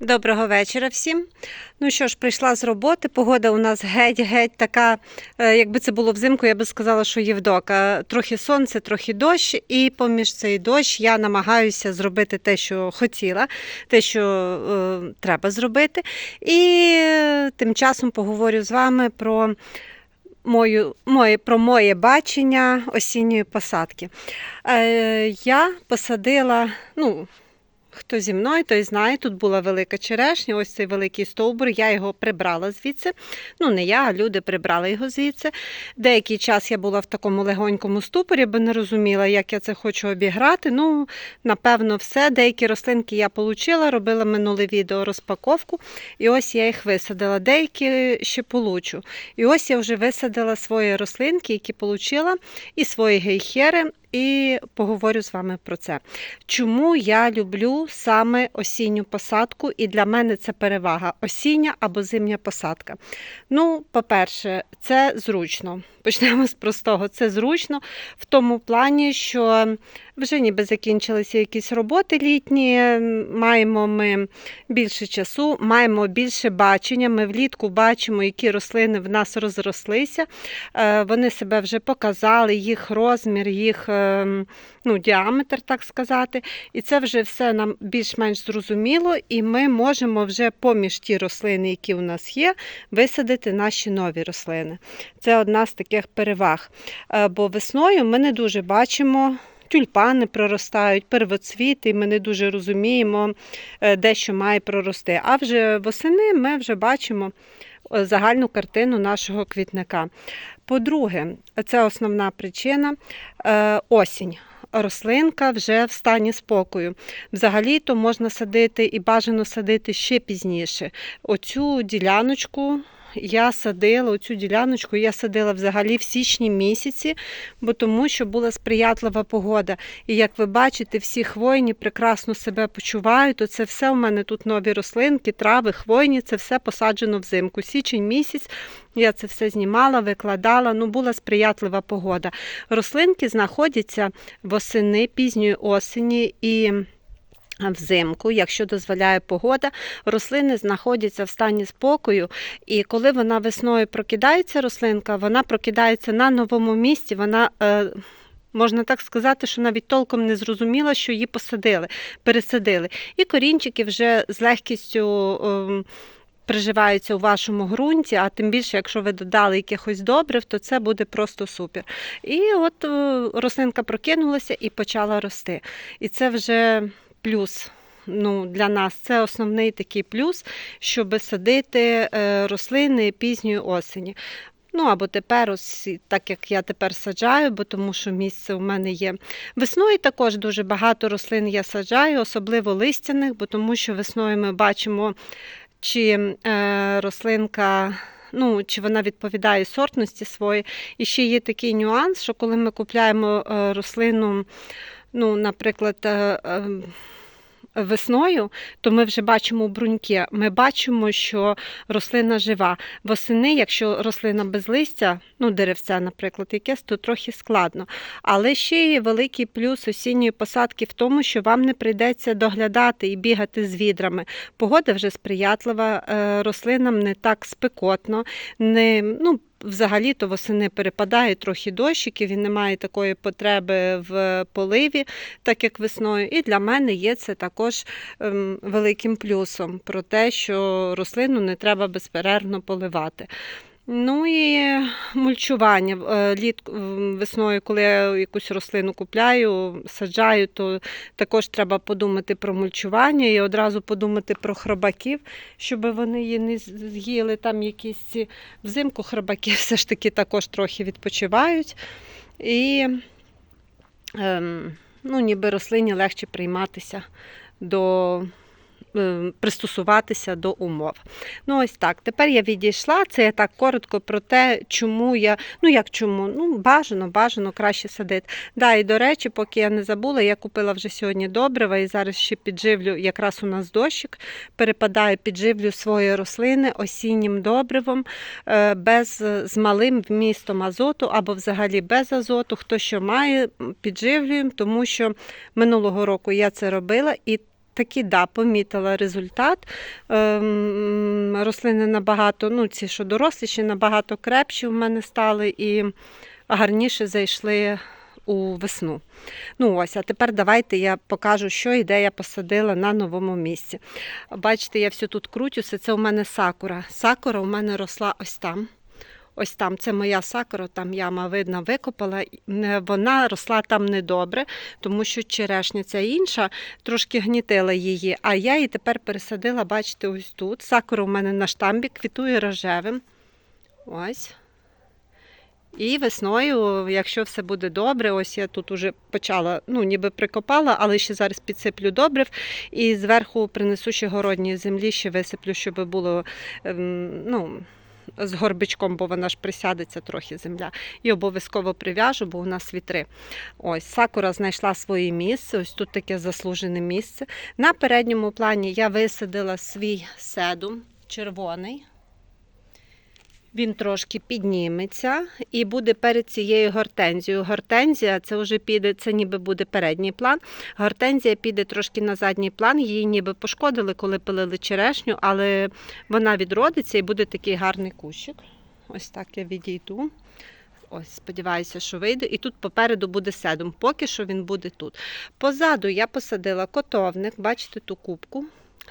Доброго вечора всім. Ну що ж, прийшла з роботи. Погода у нас геть-геть така, е, якби це було взимку, я би сказала, що Євдока. Трохи сонце, трохи дощ, і поміж цей дощ я намагаюся зробити те, що хотіла, те, що е, треба зробити. І е, тим часом поговорю з вами про. Мою, моє, про моє бачення осінньої посадки. Е, я посадила, ну, Хто зі мною, той знає, тут була велика черешня, ось цей великий стовбур, я його прибрала звідси. Ну, не я, а люди прибрали його звідси. Деякий час я була в такому легонькому ступорі, бо не розуміла, як я це хочу обіграти. Ну, напевно, все. Деякі рослинки я отримала, робила минуле відео розпаковку, і ось я їх висадила. Деякі ще получу. І ось я вже висадила свої рослинки, які отримала, і свої гейхери. І поговорю з вами про це. Чому я люблю саме осінню посадку, і для мене це перевага осіння або зимня посадка. Ну, по-перше, це зручно. Почнемо з простого. Це зручно в тому плані, що вже ніби закінчилися якісь роботи літні, маємо ми більше часу, маємо більше бачення. Ми влітку бачимо, які рослини в нас розрослися. Е, Вони себе вже показали, їх розмір, їх ну, діаметр, так сказати. І це вже все нам більш-менш зрозуміло, і ми можемо вже поміж ті рослини, які у нас є, висадити наші нові рослини. Це одна з таких переваг. Е, Бо весною ми не дуже бачимо. Тюльпани проростають, первоцвіти, і ми не дуже розуміємо, е, де що має прорости. А вже восени ми вже бачимо е, загальну картину нашого квітника. По-друге, це основна причина е, осінь. Рослинка вже в стані спокою. Взагалі-то можна садити і бажано садити ще пізніше. Оцю діляночку я садила, оцю діляночку я садила взагалі в січні місяці, бо тому що була сприятлива погода. І як ви бачите, всі хвойні прекрасно себе почувають. То це все у мене тут нові рослинки, трави, хвойні, це все посаджено взимку. Січень місяць. Я це все знімала, викладала, ну була сприятлива погода. Рослинки знаходяться восени, пізньої осені і. Взимку, якщо дозволяє погода, рослини знаходяться в стані спокою, і коли вона весною прокидається, рослинка, вона прокидається на новому місці. Вона е, можна так сказати, що навіть толком не зрозуміла, що її посадили, пересадили. І корінчики вже з легкістю. Е, Приживаються у вашому ґрунті, а тим більше, якщо ви додали якихось добрив, то це буде просто супер. І от е, рослинка прокинулася і почала рости. І це вже плюс. Ну, Для нас це основний такий плюс, щоб садити е, рослини пізньої осені. Ну, або тепер, ось так як я тепер саджаю, бо тому що місце у мене є. Весною також дуже багато рослин я саджаю, особливо листяних, бо тому що весною ми бачимо, чи е, рослинка. Ну, чи вона відповідає сортності своїй. І ще є такий нюанс, що коли ми купляємо е, рослину, ну, наприклад, е, е, весною, то ми вже бачимо бруньки. Ми бачимо, що рослина жива. Восени, якщо рослина без листя, ну деревця, наприклад, якесь, то трохи складно. Але ще є великий плюс осінньої посадки в тому, що вам не прийдеться доглядати і бігати з відрами. Погода вже сприятлива, е, рослинам не так спекотно, не, ну, Взагалі-то восени перепадає трохи дощиків, він не має такої потреби в поливі, так як весною. І для мене є це також ем, великим плюсом про те, що рослину не треба безперервно поливати. Ну і мульчування. Е, літ весною, коли я якусь рослину купляю, саджаю, то також треба подумати про мульчування і одразу подумати про хробаків, щоб вони її не з'їли. Там якісь взимку хробаки все ж таки також трохи відпочивають. І ем, ну, ніби рослині легше прийматися до. Е, пристосуватися до умов. Ну, ось так. Тепер я відійшла. Це я так коротко про те, чому я, ну як чому, ну бажано, бажано краще садити. Да, і до речі, поки я не забула, я купила вже сьогодні добрива і зараз ще підживлю, якраз у нас дощик, перепадаю, підживлю свої рослини осіннім добривом, е, без, з малим вмістом азоту або взагалі без азоту. Хто що має, підживлюємо, тому що минулого року я це робила і таки да, помітила результат. Ем, рослини набагато, ну ці, що доросліші, набагато крепші в мене стали і гарніше зайшли у весну. Ну ось, а тепер давайте я покажу, що і де я посадила на новому місці. Бачите, я все тут крутюся. Це у мене сакура. Сакура у мене росла ось там. Ось там це моя сакура, там яма видно викопала. Вона росла там недобре, тому що черешня ця інша трошки гнітила її. А я її тепер пересадила, бачите, ось тут. Сакура у мене на штамбі, квітує рожевим. Ось. І весною, якщо все буде добре, ось я тут уже почала, ну ніби прикопала, але ще зараз підсиплю добрив і зверху принесу ще городньої землі, ще висиплю, щоб було ем, ну, з горбичком, бо вона ж присядеться трохи земля. І обов'язково прив'яжу, бо у нас вітри. Ось сакура знайшла своє місце. Ось тут таке заслужене місце. На передньому плані я висадила свій седум червоний. Він трошки підніметься і буде перед цією гортензією. Гортензія це вже піде, це ніби буде передній план. Гортензія піде трошки на задній план. Її ніби пошкодили, коли пилили черешню, але вона відродиться і буде такий гарний кущик. Ось так я відійду. Ось, сподіваюся, що вийде. І тут попереду буде седум. Поки що він буде тут. Позаду я посадила котовник. Бачите ту кубку?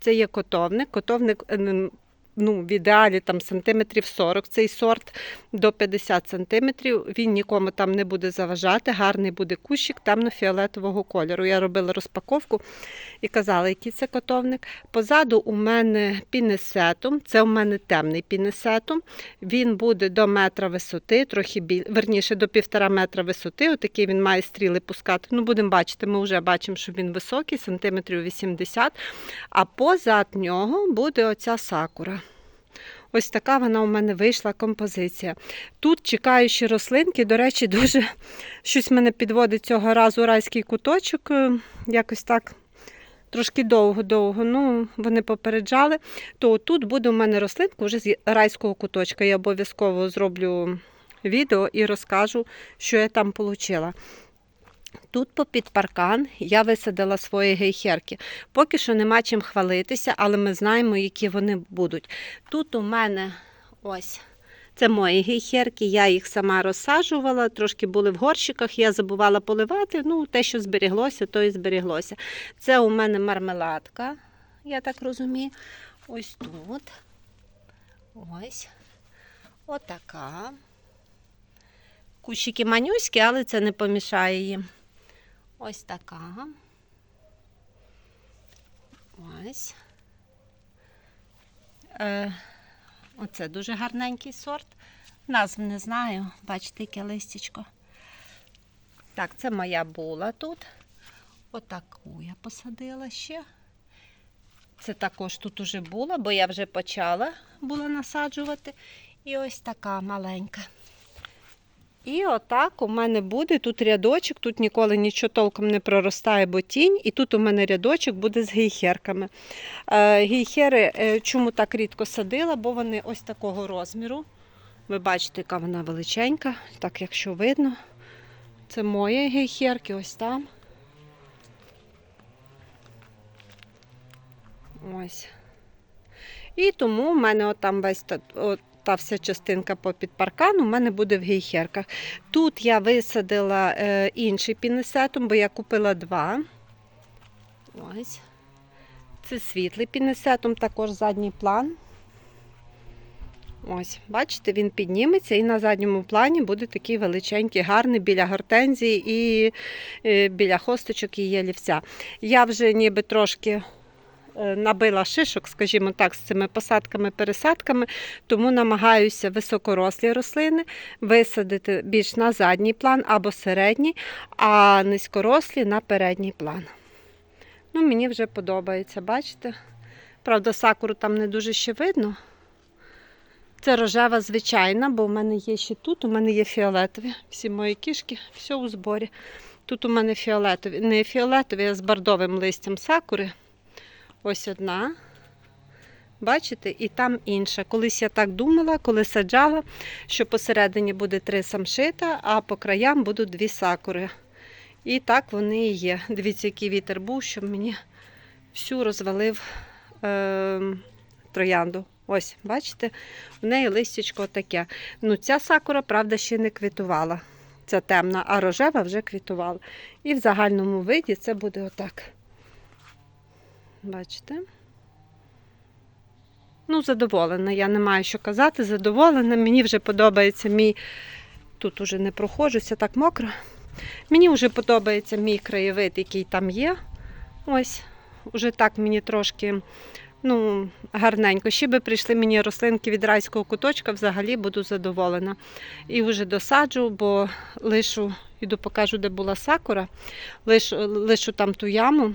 Це є котовник. Котовник ем, ну, в ідеалі там сантиметрів 40 цей сорт до 50 сантиметрів. Він нікому там не буде заважати. Гарний буде кущик темно-фіолетового кольору. Я робила розпаковку і казала, який це котовник. Позаду у мене пінесетум. Це у мене темний пінесетум. Він буде до метра висоти, трохи біль... верніше до півтора метра висоти. Отакий він має стріли пускати. Ну, будемо бачити, ми вже бачимо, що він високий, сантиметрів 80. А позад нього буде оця сакура. Ось така вона у мене вийшла композиція. Тут чекаючі рослинки, до речі, дуже щось мене підводить цього разу райський куточок. е, Якось так трошки довго-довго. Ну, вони попереджали. То тут буде у мене рослинка вже з райського куточка. Я обов'язково зроблю відео і розкажу, що я там отримала. Тут попід паркан я висадила свої гейхерки. Поки що нема чим хвалитися, але ми знаємо, які вони будуть. Тут у мене ось це мої гейхерки, я їх сама розсаджувала, трошки були в горщиках, я забувала поливати. Ну, те, що зберіглося, то і зберіглося. Це у мене мармеладка, я так розумію. Ось тут. Ось. Отака. Кущики манюські, але це не помішає їм. Ось така. Ось. Е, оце дуже гарненький сорт. Назв не знаю. Бачите, яке листячко. Так, це моя була тут. Отаку я посадила ще. Це також тут уже була, бо я вже почала була насаджувати. І ось така маленька. І отак у мене буде тут рядочок, тут ніколи нічого толком не проростає, бо тінь, і тут у мене рядочок буде з гейхерками. Е, Гейхери е, чому так рідко садила, бо вони ось такого розміру. Ви бачите, яка вона величенька, так якщо видно. Це мої гейхерки, ось там. Ось. І тому в мене отам весь та, от, та вся частинка попід паркан у мене буде в гейхерках. Тут я висадила е, інший пінесетом, бо я купила два. Ось. Це світлий пінесетом, також задній план. Ось, бачите, він підніметься і на задньому плані буде такий величенький, гарний біля гортензії і е, біля хосточок і ялівця. Я вже ніби трошки набила шишок, скажімо так, з цими посадками-пересадками, тому намагаюся високорослі рослини висадити більш на задній план або середній, а низькорослі на передній план. Ну, мені вже подобається, бачите? Правда, сакуру там не дуже ще видно. Це рожева звичайна, бо в мене є ще тут, у мене є фіолетові. Всі мої кішки, все у зборі. Тут у мене фіолетові. Не фіолетові, а з бордовим листям сакури. Ось одна. Бачите, і там інша. Колись я так думала, коли саджала, що посередині буде три самшита, а по краям будуть дві сакури. І так вони і є. Дивіться, який вітер був, що мені всю розвалив е, троянду. Ось, бачите, в неї листячко таке. Ну, ця сакура, правда, ще не квітувала. Ця темна, а рожева вже квітувала. І в загальному виді це буде отак. Бачите? Ну, задоволена. Я не маю що казати. Задоволена. Мені вже подобається мій. Тут уже не проходжуся, так мокро. Мені вже подобається мій краєвид, який там є. Ось, уже так мені трошки ну, гарненько. Ще би прийшли мені рослинки від райського куточка, взагалі буду задоволена. І вже досаджу, бо лишу, іду покажу, де була сакура, лишу, лишу там ту яму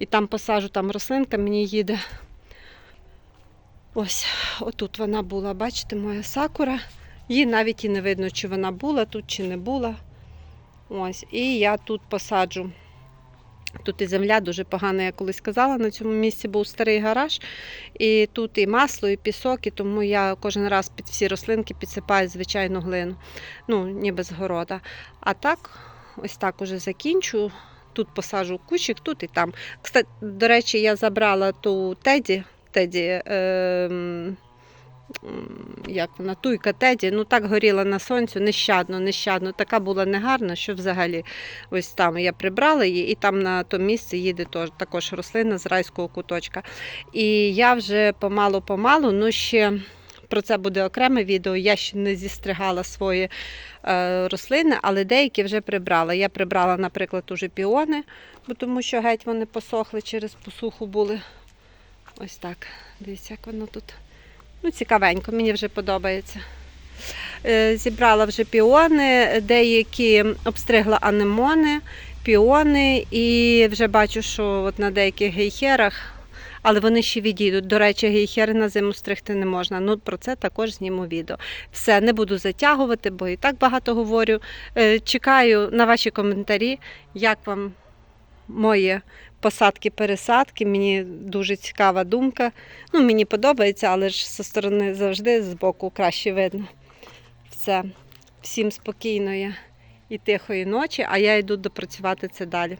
і там посажу там рослинка, мені їде. Ось, отут вона була, бачите, моя сакура. Її навіть і не видно, чи вона була тут, чи не була. Ось, і я тут посаджу. Тут і земля дуже погана, я колись казала. На цьому місці був старий гараж. І тут і масло, і пісок, і тому я кожен раз під всі рослинки підсипаю звичайну глину. Ну, ніби з города. А так, ось так уже закінчу. Тут посаджу кущик, тут і там. Кстати, до речі, я забрала ту теді. Теді м, як вона, туйка Теді, ну так горіла на сонцю, нещадно, нещадно. Така була негарна, що взагалі ось там я прибрала її, і там на тому місці їде також рослина з райського куточка. І я вже помалу-помалу, ну ще про це буде окреме відео. Я ще не зістригала свої е, рослини, але деякі вже прибрала. Я прибрала, наприклад, уже піони, бо тому що геть вони посохли через посуху були. Ось так. Дивіться, як воно тут. Ну, цікавенько, мені вже подобається. Е, Зібрала вже піони, деякі обстригла анемони, піони, і вже бачу, що от на деяких гейхерах, але вони ще відійдуть. До речі, гейхери на зиму стригти не можна. Ну, про це також зніму відео. Все, не буду затягувати, бо і так багато говорю. Е, Чекаю на ваші коментарі, як вам мої посадки-пересадки. Мені дуже цікава думка. Ну, мені подобається, але ж зі сторони завжди з боку краще видно. Все. Всім спокійної і тихої ночі, а я йду допрацювати це далі.